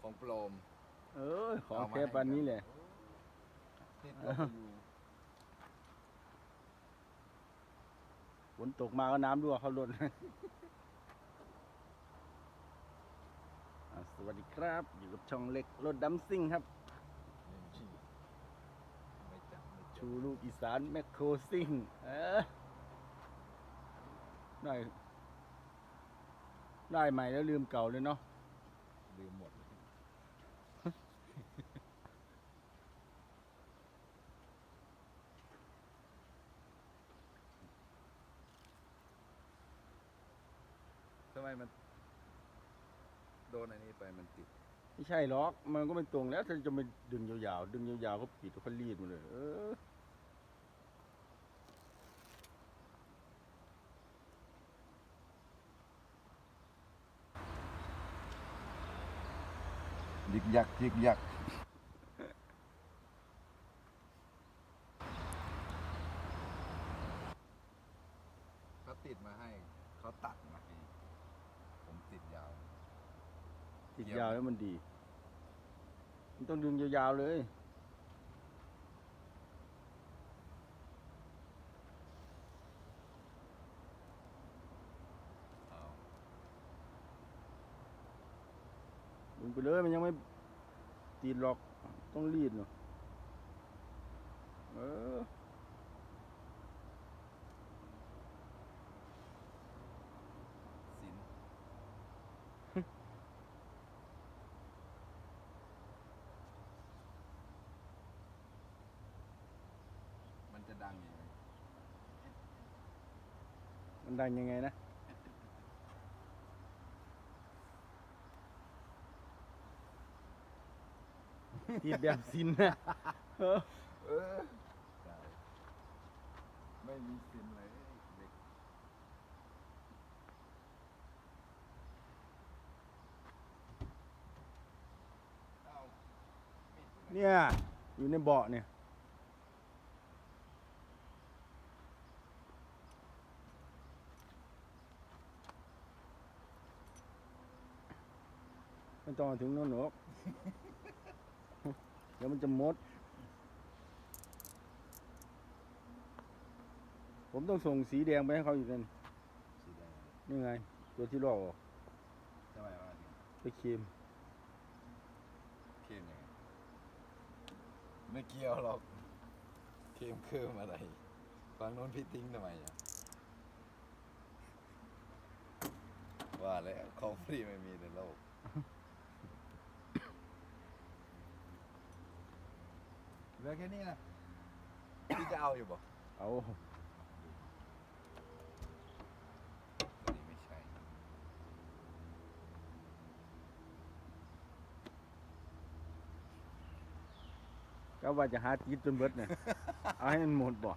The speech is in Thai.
ของปลอม เออของแค่ปานนี้แหละติดลบอยู่ฝนตกมาก็น้ำรั่วเข้ารถอะสวัสดีครับ อยู่กับช่องเล็กรถดำซิ่งครับเล่นชื่อไม่จับไม่จัชูบลูกอีสานแมคโครซิ่ง เออได้ได้ใหม่แล้วลืมเก่าเลยเนาะลืมหมดเลยทำ ไมมัน โดนอันนี้ไปมันติด ไม่ใช่หรอก มันก็ไม่ตรงแล้วถ้าจะไปดึงยาวๆ ดึงยาวๆก็ปิดก็รีดหมาเลย เออ ยิกยักยิกยักเขาติดมาให้ เขาตัดมาให้ ผมติดยาว ติดยาวแล้วมันดี มันต้องดึงยาวๆเลย ดึงไปเลยมันยังไม่ติดหรอก ต้องรีดเนาะเออ สิน มันจะ ดังยังไงมันดังยังไงนะ ติดแบบซินนะเออเออใช่ไม่มีสินเลยเด็กเอามีดเนี่ย อยู่ในเบาะเนี่ย ไม่ต้องเอาถึงโน่นหรอกเดี๋ยวมันจะมด ผมต้องส่งสีแดงไปให้เขาอีกนั่นสีแดงนี่ไง ตัวที่ลอกออกทำไมว่าเนี่ยไปเค็มเค็มยังไงไม่เกี่ยวหรอกเค็มเคิมอะไรฝั่งโน้นพี่ทิ้งทำไมอะว่าแล้วของฟรีไม่มีในโลก เห ลือแค่นี้นะพี่จะเอาอยู่บ่เอาตัวนี้ไม่ใช่ก็ว่าจะหาจีดจนเบิดเนี่ยเอาให้มันหมดบ่